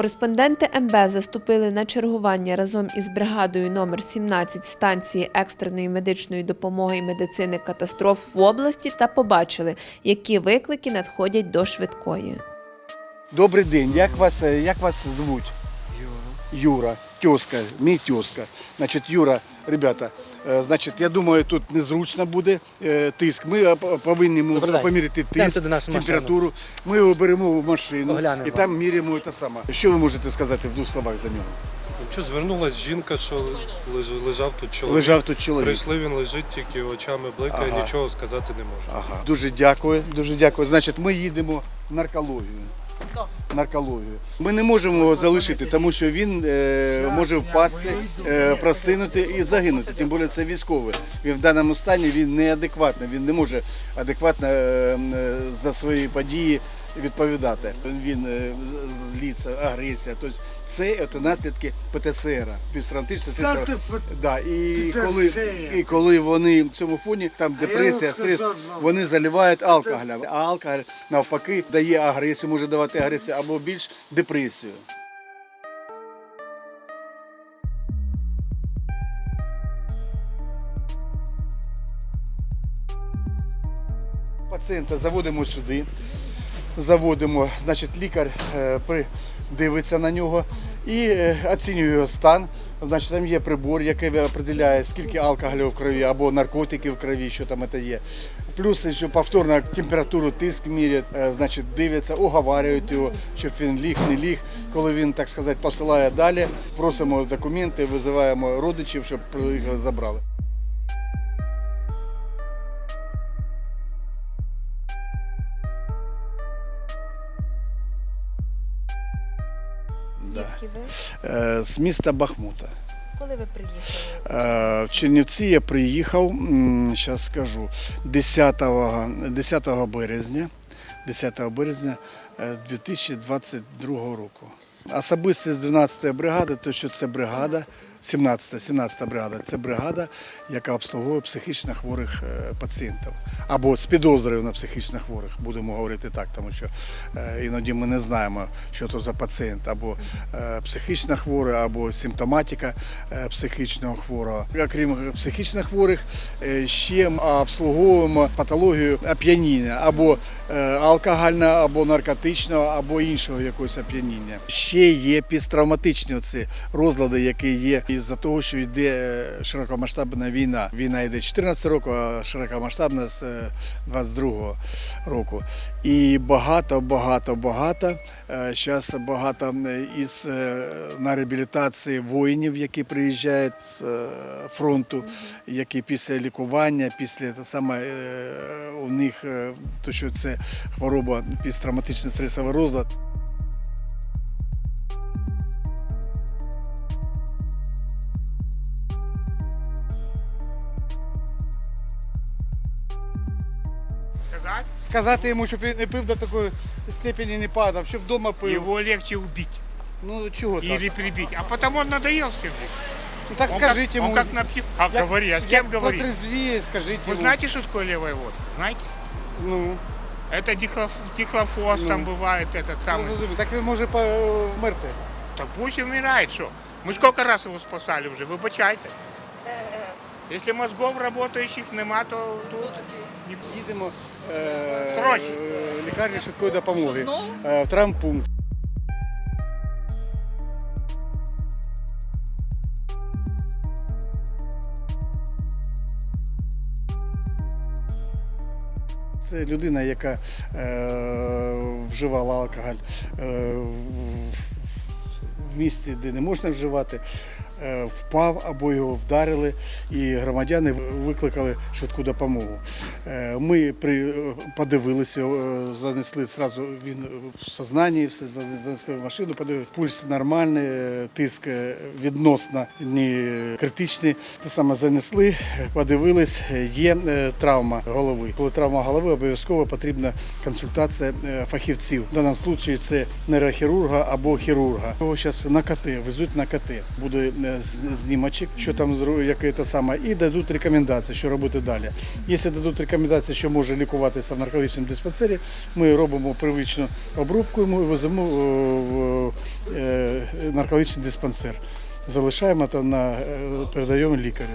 Кореспонденти МБ заступили на чергування разом із бригадою номер 17 станції екстреної медичної допомоги і медицини катастроф в області та побачили, які виклики надходять до швидкої. Добрий день. Як вас, як вас звуть? Юра. Тезка, мій тезка. Значить, Юра, ребята, е, значить, я думаю, тут незручно буде е, тиск. Ми е, повинні йому поміряти Йдемте тиск, до нас в машину. температуру. Ми його беремо в машину Оглянемо. і там міряємо те саме. Що ви можете сказати в двох словах за нього? Що звернулась жінка, що леж- лежав тут чоловік. Лежав тут чоловік. Прийшли, він лежить, тільки очами бликає, Ага. нічого сказати не може. Ага. Дуже дякую, дуже дякую. Значить, ми їдемо в наркологію. Наркологію. Ми не можемо його залишити, тому що він е, може впасти, е, простинути і загинути. Тим більше це військовий. Він в даному стані він неадекватний, він не може адекватно е, е, за свої події відповідати. Він е, зліться, агресія. Тобто це от наслідки ПТСР, стресу. Да, і коли, і коли вони в цьому фоні, там депресія, стрес, вони заливають алкоголем. А алкоголь навпаки дає агресію, може давати агресію або більш депресію. Пацієнта заводимо сюди, заводимо, значить, лікар е, дивиться на нього і е, оцінює його стан. Значить, там є прибор, який определяє, скільки алкоголю в крові або наркотиків в крові, що там це є. Плюс, що повторно температуру, тиск міряють, е, значить, дивляться, оговарюють його, щоб він ліг, не ліг. Коли він, так сказати, посилає далі, просимо документи, визиваємо родичів, щоб їх забрали. Да. Е, З міста Бахмута. Коли ви приїхали? Е, В Чернівці я приїхав, зараз скажу, 10, 10 березня, 10 березня е, 2022 року. Особисто з 12-ї бригади, то що це бригада, 17 17 бригада, це бригада, яка обслуговує психічно хворих е, пацієнтів. Або з підозрою на психічно хворих, будемо говорити так, тому що е, іноді ми не знаємо, що то за пацієнт, або е, психічно хворий, або симптоматика психічного хворого. Окрім психічно хворих, ще обслуговуємо патологію оп'яніння або алкогольного, або наркотичного, або іншого якогось оп'яніння. Ще є пісттравматичні оці розлади, які є із-за того, що йде е, широкомасштабна війна. Війна йде 14 років, а широкомасштабна з е, 22 року. І багато, багато, багато. Зараз багато е, із е, на реабілітації воїнів, які приїжджають з е, фронту, які після лікування, після те саме е, у них е, то, що це хвороба пісттравматичний стресовий розлад. сказать, Сказати йому, щоб він не пив до такої степені не падав, щоб вдома пив. его легче убить Ну чого так? или прибить. А потому он надоел всем. Ну так Он скажіть как, йому. Он как напьет. А Як- говори, а с як кем говорить? Потрезвіє, скажіть Вы йому. знаете, что такое левая водка? Знаете? Ну, Это дихлоф, дихлофос Ну. там бывает, этот ну, самый. зрозумів. так він може по- вмерти. Так пусть умирает, что? Мы сколько раз его спасали уже, выбачайте. Если мозгов работающих нема, то тут не Їдемо е, Срочно. е, лікарні швидкої допомоги. Е, в травмпункт. Це людина, яка е, вживала алкоголь е, в, місті, де не можна вживати, е, впав або його вдарили, і громадяни викликали швидку допомогу. Е, Ми при, е, подивилися, е, занесли зразу він в сознанні, все занесли в машину, подивилися, пульс нормальний, е, тиск е, відносно не критичний. Те саме занесли, подивились, е, є е, травма голови. Коли травма голови, обов'язково потрібна консультація е, фахівців. В даному випадку це нейрохірурга або хірурга. Його зараз на КТ, везуть на КТ. Буде е, знімочок, що там яке те саме, і дадуть рекомендації, що робити далі. Якщо дадуть рекомендації, що може лікуватися в наркологічному диспансері, ми робимо привичну обробку ми веземо е, в е, наркологічний диспансер. Залишаємо то на е, передаємо лікарю.